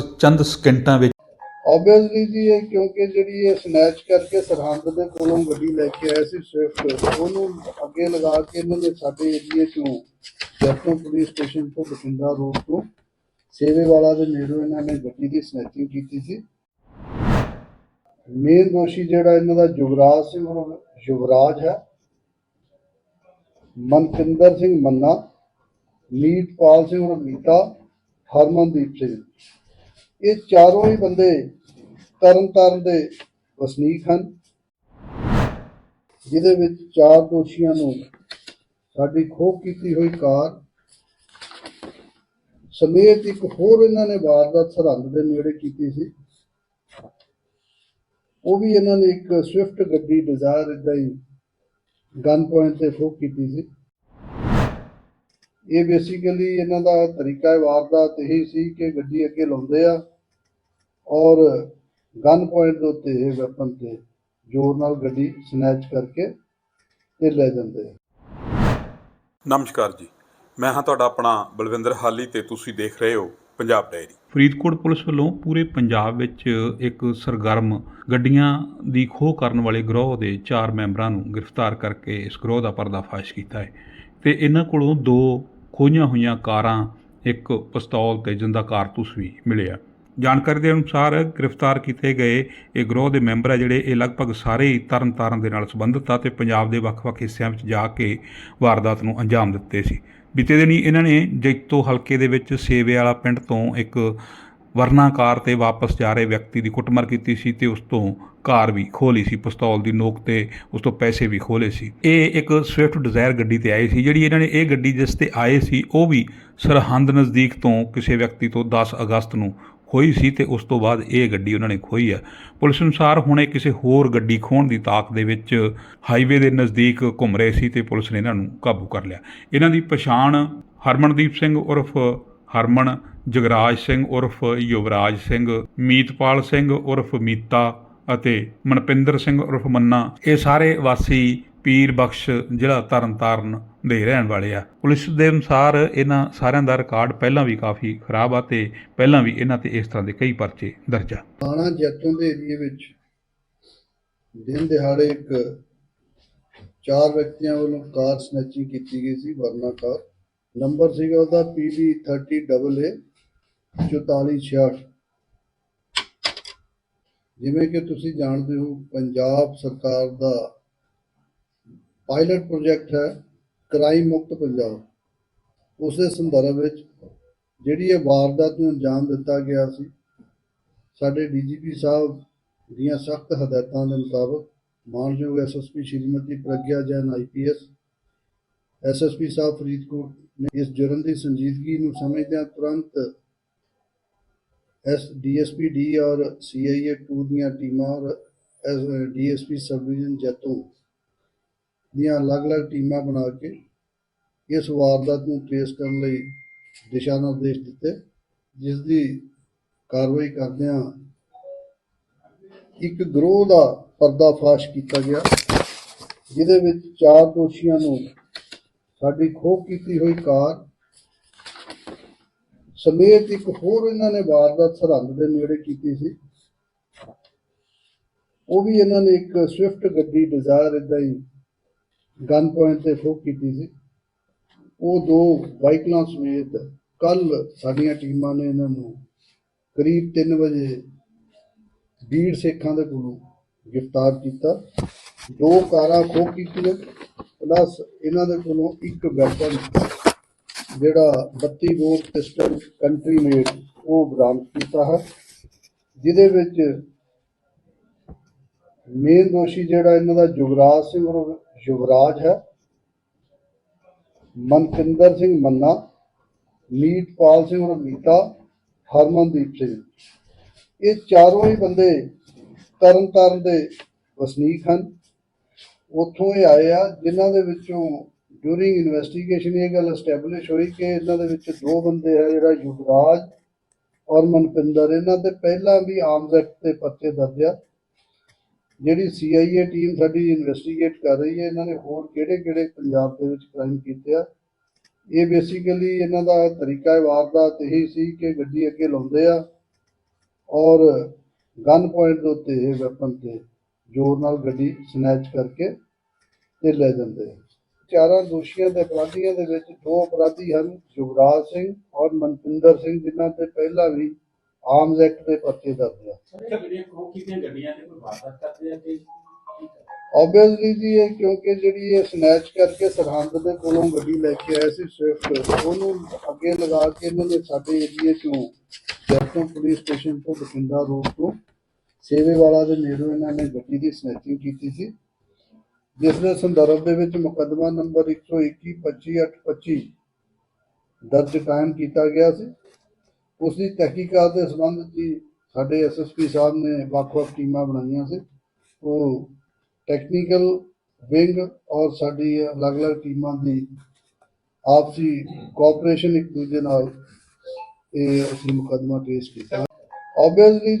ਚੰਦ ਸਕਿੰਟਾਂ ਵਿੱਚ ਆਬਵੀਅਸਲੀ ਜੀ ਇਹ ਕਿਉਂਕਿ ਜਿਹੜੀ ਇਹ ਸਨੈਚ ਕਰਕੇ ਸਰਹੰਦ ਦੇ ਕੋਲੋਂ ਗੱਡੀ ਲੈ ਕੇ ਆਏ ਸੀ ਸਵਿਫਟ ਉਹਨੂੰ ਅੱਗੇ ਲਗਾ ਕੇ ਇਹਨਾਂ ਨੇ ਸਾਡੇ ਏਰੀਏ ਚੋਂ ਜੈਤੋਂ ਪੁਲਿਸ ਸਟੇਸ਼ਨ ਤੋਂ ਬਠਿੰਡਾ ਰੋਡ ਤੋਂ ਸੇਵੇ ਦੇ ਨੇੜੋਂ ਇਹਨਾਂ ਨੇ ਗੱਡੀ ਦੀ ਸਨੈਚਿੰਗ ਕੀਤੀ ਸੀ। ਮੇਨ ਦੋਸ਼ੀ ਜਿਹੜਾ ਇਹਨਾਂ ਦਾ ਜੁਗਰਾਜ ਸਿੰਘ ਯੁਵਰਾਜ ਹੈ। ਮਨਕਿੰਦਰ ਸਿੰਘ ਮੰਨਾ, ਮੀਤਪਾਲ ਸਿੰਘ ਉਰਫ ਮੀਤਾ, ਹਰਮਨਦੀਪ ਸਿੰਘ। ਇਹ ਚਾਰੋਂ ਹੀ ਬੰਦੇ ਤਰਨਤਾਰਨ ਦੇ ਵਸਨੀਕ ਹਨ, ਜਿਹਦੇ ਵਿੱਚ ਚਾਰ ਦੋਸ਼ੀਆਂ ਨੂੰ ਸਾਡੀ ਖੋਹ ਕੀਤੀ ਹੋਈ ਕਾਰ, ਸਮੇਤ ਇੱਕ ਹੋਰ ਇਹਨਾਂ ਨੇ ਵਾਰਦਾਤ ਸਰਹੰਦ ਦੇ ਨੇੜੇ ਕੀਤੀ ਸੀ। ਉਹ ਵੀ ਇਹਨਾਂ ਨੇ ਇੱਕ ਸਵਿਫਟ ਗੱਡੀ ਡਿਜ਼ਾਇਰ ਇਦਾਂ ਹੀ ਗਨ ਪੁਆਇੰਟ ਤੇ ਖੋਹ ਕੀਤੀ ਸੀ। ਇਹ ਬੇਸਿਕਲੀ ਇਹਨਾਂ ਦਾ ਤਰੀਕਾ ਹੈ ਵਾਰਦਾਤ ਇਹੀ ਸੀ ਕਿ ਗੱਡੀ ਅੱਗੇ ਲਾਉਂਦੇ ਆ ਔਰ ਗਨ ਪੁਆਇੰਟ ਦੇ ਉੱਤੇ ਇਹ ਵੈਪਨ ਤੇ ਜ਼ੋਰ ਨਾਲ ਗੱਡੀ ਸਨੈਚ ਕਰਕੇ ਤੇ ਲੈ ਜਾਂਦੇ ਆ। ਨਮਸਕਾਰ ਜੀ। ਮੈਂ ਹਾਂ ਤੁਹਾਡਾ ਆਪਣਾ ਬਲਵਿੰਦਰ ਹਾਲੀ ਤੇ ਤੁਸੀਂ ਦੇਖ ਰਹੇ ਹੋ ਪੰਜਾਬ ਡਾਇਰੀ। ਫਰੀਦਕੋਟ ਪੁਲਿਸ ਵੱਲੋਂ ਪੂਰੇ ਪੰਜਾਬ ਵਿੱਚ ਇੱਕ ਸਰਗਰਮ ਗੱਡੀਆਂ ਦੀ ਖੋਹ ਕਰਨ ਵਾਲੇ ਗਰੋਹ ਦੇ ਚਾਰ ਮੈਂਬਰਾਂ ਨੂੰ ਗ੍ਰਿਫਤਾਰ ਕਰਕੇ ਇਸ ਗਰੋਹ ਦਾ ਪਰਦਾਫਾਸ਼ ਕੀਤਾ ਹੈ। ਤੇ ਇਹਨਾਂ ਕੋਲੋਂ ਦੋ ਖੋਹੀਆਂ ਹੋਈਆਂ ਕਾਰਾਂ ਇੱਕ ਪਿਸਤੌਲ ਤੇ ਜਿੰਦਾ ਕਾਰਤੂਸ ਵੀ ਮਿਲਿਆ। ਜਾਣਕਾਰੀ ਦੇ ਅਨੁਸਾਰ ਗ੍ਰਿਫਤਾਰ ਕੀਤੇ ਗਏ ਇਹ ਗਰੋਹ ਦੇ ਮੈਂਬਰ ਆ ਜਿਹੜੇ ਇਹ ਲਗਭਗ ਸਾਰੇ ਹੀ ਤਰਨਤਾਰਨ ਦੇ ਨਾਲ ਸੰਬੰਧਿਤ ਆ ਤੇ ਪੰਜਾਬ ਦੇ ਵੱਖ-ਵੱਖ ਹਿੱਸਿਆਂ ਵਿੱਚ ਜਾ ਕੇ ਵਾਰਦਾਤ ਨੂੰ ਅੰਜਾਮ ਦਿੱਤੇ ਸੀ। ਬੀਤੇ ਦਿਨੀ ਇਹਨਾਂ ਨੇ ਜੈਤੋ ਹਲਕੇ ਦੇ ਵਿੱਚ ਸੇਵੇ ਵਾਲਾ ਪਿੰਡ ਤੋਂ ਇੱਕ ਵਰਨਾ ਕਾਰ ਤੇ ਵਾਪਸ ਜਾ ਰਹੇ ਵਿਅਕਤੀ ਦੀ ਕੁੱਟਮਾਰ ਕੀਤੀ ਸੀ ਤੇ ਉਸ ਤੋਂ ਕਾਰ ਵੀ ਖੋਲੀ ਸੀ, ਪਿਸਤੌਲ ਦੀ ਨੋਕ ਤੇ ਉਸ ਤੋਂ ਪੈਸੇ ਵੀ ਖੋਲੇ ਸੀ। ਇਹ ਇੱਕ ਸਵਿਫਟ ਡਿਜ਼ਾਇਰ ਗੱਡੀ ਤੇ ਆਏ ਸੀ, ਜਿਹੜੀ ਇਹਨਾਂ ਨੇ ਇਹ ਗੱਡੀ ਜਿਸ ਤੇ ਆਏ ਸੀ, ਉਹ ਵੀ ਸਰਹੰਦ ਨਜ਼ਦੀਕ ਤੋਂ ਕਿਸੇ ਵਿਅਕਤੀ ਤੋਂ 10 ਅਗਸਤ ਨੂੰ ਖੋਈ ਸੀ ਤੇ ਉਸ ਤੋਂ ਬਾਅਦ ਇਹ ਗੱਡੀ ਉਹਨਾਂ ਨੇ ਖੋਈ ਆ। ਪੁਲਿਸ ਅਨੁਸਾਰ ਹੁਣ ਇਹ ਕਿਸੇ ਹੋਰ ਗੱਡੀ ਖੋਹਣ ਦੀ ਤਾਕ ਦੇ ਵਿੱਚ ਹਾਈਵੇ ਦੇ ਨਜ਼ਦੀਕ ਘੁੰਮ ਰਹੇ ਸੀ ਤੇ ਪੁਲਿਸ ਨੇ ਇਹਨਾਂ ਨੂੰ ਕਾਬੂ ਕਰ ਲਿਆ। ਇਹਨਾਂ ਦੀ ਪਛਾਣ ਹਰਮਨਦੀਪ ਸਿੰਘ ਉਰਫ ਹਰਮਨ ਜਗਰਾਜ ਸਿੰਘ ਉਰਫ ਯੁਵਰਾਜ ਸਿੰਘ, ਮੀਤਪਾਲ ਸਿੰਘ ਉਰਫ ਮੀਤਾ ਅਤੇ ਮਨਪਿੰਦਰ ਸਿੰਘ ਉਰਫ ਮੰਨਾ ਇਹ ਸਾਰੇ ਵਾਸੀ ਪੀਰ ਬਖਸ਼ ਜ਼ਿਲ੍ਹਾ ਤਰਨਤਾਰਨ ਦੇ ਰਹਿਣ ਵਾਲੇ ਆ। ਪੁਲਿਸ ਦੇ ਅਨੁਸਾਰ ਇਹਨਾਂ ਸਾਰਿਆਂ ਦਾ ਰਿਕਾਰਡ ਪਹਿਲਾਂ ਵੀ ਕਾਫੀ ਖਰਾਬ ਆ ਤੇ ਪਹਿਲਾਂ ਵੀ ਇਹਨਾਂ ਤੇ ਇਸ ਤਰ੍ਹਾਂ ਦੇ ਕਈ ਪਰਚੇ ਦਰਜ ਆ। ਥਾਣਾ ਜੈਤੋਂ ਦੇ ਏਰੀਏ ਵਿੱਚ ਦਿਨ ਦਿਹਾੜੇ ਇੱਕ ਚਾਰ ਵਿਅਕਤੀਆਂ ਵੱਲੋਂ ਕਾਰ ਸਨੈਚਿੰਗ ਕੀਤੀ ਗਈ ਸੀ, ਵਰਨਾ ਕਾਰ। ਨੰਬਰ ਸੀਗਾ ਉਹਦਾ PB 30AA 4466 ਜਿਵੇਂ ਕਿ ਤੁਸੀਂ ਜਾਣਦੇ ਹੋ, ਪੰਜਾਬ ਸਰਕਾਰ ਦਾ ਪਾਇਲਟ ਪ੍ਰੋਜੈਕਟ ਹੈ ਕ੍ਰਾਈਮ ਮੁਕਤ ਪੰਜਾਬ। ਉਸ ਦੇ ਸੰਦਰਭ ਵਿੱਚ ਜਿਹੜੀ ਇਹ ਵਾਰਦਾਤ ਨੂੰ ਅੰਜਾਮ ਦਿੱਤਾ ਗਿਆ ਸੀ, ਸਾਡੇ ਡੀਜੀਪੀ ਸਾਹਿਬ ਦੀਆਂ ਸਖਤ ਹਦਾਇਤਾਂ ਦੇ ਮੁਤਾਬਕ ਮਾਨਯੋਗ SSP Shrimati Pragya Jain IPS SSP sahib Faridkot ਨੇ ਇਸ ਜੁਰਮ ਦੀ ਸੰਜੀਦਗੀ ਨੂੰ ਸਮਝਦਿਆਂ ਤੁਰੰਤ ਐਸ ਡੀਐਸਪੀ ਡੀ ਔਰ ਸੀਆਈਏ 2 ਦੀਆਂ ਟੀਮਾਂ ਔਰ ਐਸ ਡੀਐਸਪੀ ਸਬ ਡਿਵੀਜ਼ਨ ਜੈਤੋਂ ਦੀਆਂ ਅਲੱਗ-ਅਲੱਗ ਟੀਮਾਂ ਬਣਾ ਕੇ ਇਸ ਵਾਰਦਾਤ ਨੂੰ ਟ੍ਰੇਸ ਕਰਨ ਲਈ ਦਿਸ਼ਾ ਨਿਰਦੇਸ਼ ਦਿੱਤੇ, ਜਿਸ ਦੀ ਕਾਰਵਾਈ ਕਰਦਿਆਂ ਇੱਕ ਗਰੋਹ ਦਾ ਪਰਦਾਫਾਸ਼ ਕੀਤਾ ਗਿਆ, ਜਿਹਦੇ ਵਿੱਚ ਚਾਰ ਦੋਸ਼ੀਆਂ ਨੂੰ ਸਾਡੀ ਖੋਹ ਕੀਤੀ ਹੋਈ ਕਾਰ ਸਮੇਤ ਇੱਕ ਹੋਰ ਇਹਨਾਂ ਨੇ ਵਾਰਦਾਤ ਸਰਹੰਦ ਦੇ ਨੇੜੇ ਕੀਤੀ ਸੀ। ਉਹ ਵੀ ਇਹਨਾਂ ਨੇ ਇੱਕ ਸਵਿਫਟ ਗੱਡੀ ਡਿਜ਼ਾਇਰ ਇਦਾਂ ਹੀ ਗਨ ਪੁਆਇੰਟ ਤੇ ਖੋਹ ਕੀਤੀ ਸੀ। ਉਹ ਦੋ ਵਾਹੀਕਲਾਂ ਸਮੇਤ ਕੱਲ ਸਾਡੀਆਂ ਟੀਮਾਂ ਨੇ ਇਹਨਾਂ ਨੂੰ ਕਰੀਬ 3 ਵਜੇ ਬੀੜ ਸੇਖਾਂ ਦੇ ਕੋਲੋਂ ਗ੍ਰਿਫਤਾਰ ਕੀਤਾ। ਦੋ ਕਾਰਾਂ ਖੋਹ ਕੀਤੀਆਂ, ਪਲੱਸ ਇਹਨਾਂ ਦੇ ਕੋਲੋਂ ਇੱਕ ਵੈਪਨ ਜਿਹੜਾ 32 ਬੋਰ ਪਿਸਟਲ ਕੰਟਰੀ ਮੇਡ ਉਹ ਬਰਾਮਦ ਕੀਤਾ ਹੈ, ਜਿਹਦੇ ਵਿੱਚ ਮੇਨ ਦੋਸ਼ੀ ਜਿਹੜਾ ਇਹਨਾਂ ਦਾ ਜੁਗਰਾਜ ਸਿੰਘ ਉਰਫ ਯੁਵਰਾਜ ਹੈ, ਮਨਕਿੰਦਰ ਸਿੰਘ ਮੰਨਾ, ਮੀਤਪਾਲ ਸਿੰਘ ਔਰ ਮੀਤਾ ਹਰਮਨਦੀਪ ਸਿੰਘ। ਇਹ ਚਾਰੋਂ ਹੀ ਬੰਦੇ ਤਰਨਤਾਰਨ ਦੇ ਵਸਨੀਕ ਹਨ। ਉੱਥੋਂ ਇਹ ਆਏ ਆ, ਜਿਨ੍ਹਾਂ ਦੇ ਵਿੱਚੋਂ ਡਿਊਰਿੰਗ ਇਨਵੈਸਟੀਗੇਸ਼ਨ ਇਹ ਗੱਲ ਐਸਟੈਬਲਿਸ਼ ਹੋਈ ਕਿ ਇਹਨਾਂ ਦੇ ਵਿੱਚ ਦੋ ਬੰਦੇ ਆ, ਜਿਹੜਾ ਯੁਵਰਾਜ ਔਰ ਮਨਪਿੰਦਰ, ਇਹਨਾਂ ਤੇ ਪਹਿਲਾਂ ਵੀ ਆਰਮਸ ਐਕਟ ਤੇ ਪਰਚੇ ਦਰਜ ਆ। ਜਿਹੜੀ ਸੀਆਈਏ ਟੀਮ ਸਾਡੀ ਇਨਵੈਸਟੀਗੇਟ ਕਰ ਰਹੀ ਹੈ, ਇਹਨਾਂ ਨੇ ਹੋਰ ਕਿਹੜੇ-ਕਿਹੜੇ ਪੰਜਾਬ ਦੇ ਵਿੱਚ ਕ੍ਰਾਈਮ ਕੀਤੇ ਆ। ਇਹ ਬੇਸਿਕਲੀ ਇਹਨਾਂ ਦਾ ਤਰੀਕਾ ਵਾਰਦਾਤ ਇਹੀ ਸੀ ਕਿ ਗੱਡੀ ਅੱਗੇ ਲਾਉਂਦੇ ਆ ਔਰ ਗਨ ਪੁਆਇੰਟ ਦੇ ਉੱਤੇ ਇਹ ਵੈਪਨ ਤੇ ਜ਼ੋਰ ਨਾਲ ਗੱਡੀ ਸਨੈਚ ਕਰਕੇ ਤੇ ਲੈ ਜਾਂਦੇ ਆ। ਚਾਰਾਂ ਦੋਸ਼ੀਆਂ ਦੇ ਅਪਰਾਧੀਆਂ ਦੇ ਵਿੱਚ ਦੋ ਅਪਰਾਧੀ ਹਨ ਯੁਵਰਾਜ ਸਿੰਘ ਔਰ ਮਨਪਿੰਦਰ ਸਿੰਘ ਜਿਨ੍ਹਾਂ ਤੇ ਪਹਿਲਾਂ ਵੀ ਆਰਮਸ ਐਕਟ ਦੇ ਪਰਚੇ ਦਰਜ ਆ। ਆਬਵੀਅਸਲੀ ਜੀ ਇਹ ਕਿਉਂਕਿ ਜਿਹੜੀ ਇਹ ਸਨੈਚ ਕਰਕੇ ਸਰਹੰਦ ਦੇ ਕੋਲੋਂ ਗੱਡੀ ਲੈ ਕੇ ਆਏ ਸੀ ਸਵਿਫਟ ਉਹਨੂੰ ਅੱਗੇ ਲਗਾ ਕੇ ਇਹਨਾਂ ਨੇ ਸਾਡੇ ਏਰੀਏ ਚੋਂ ਜੈਤੋਂ ਪੁਲਿਸ ਸਟੇਸ਼ਨ ਤੋਂ ਬਠਿੰਡਾ ਰੋਡ ਤੋਂ ਸੇਵੇ ਵਾਲਾ ਦੇ ਨੇੜੋਂ ਇਹਨਾਂ ਨੇ ਗੱਡੀ ਦੀ ਸਨੈਚਿੰਗ ਕੀਤੀ ਸੀ। ਜਿਸ ਦੇ ਸੰਦਰਭ ਦੇ ਵਿੱਚ ਮੁਕੱਦਮਾ ਨੰਬਰ 121 25825 ਦਰਜ ਕਾਇਮ ਕੀਤਾ ਗਿਆ ਸੀ। ਉਸ ਦੀ ਤਹਿਕੀਕਾਤ ਦੇ ਸੰਬੰਧ 'ਚ ਹੀ ਸਾਡੇ ਐਸਐਸਪੀ ਸਾਹਿਬ ਨੇ ਵੱਖ-ਵੱਖ ਟੀਮਾਂ ਬਣਾਈਆਂ ਸੀ। ਉਹ ਟੈਕਨੀਕਲ ਵਿੰਗ ਔਰ ਸਾਡੀ ਅਲੱਗ-ਅਲੱਗ ਟੀਮਾਂ ਦੀ ਆਪਸੀ ਕੋਆਪਰੇਸ਼ਨ ਇੱਕ ਦੂਜੇ ਨਾਲ ਇਹ ਅਸੀਂ ਮੁਕੱਦਮਾ ਕੇਸ ਕੀਤਾ। ਆਬਵੀਅਸਲੀ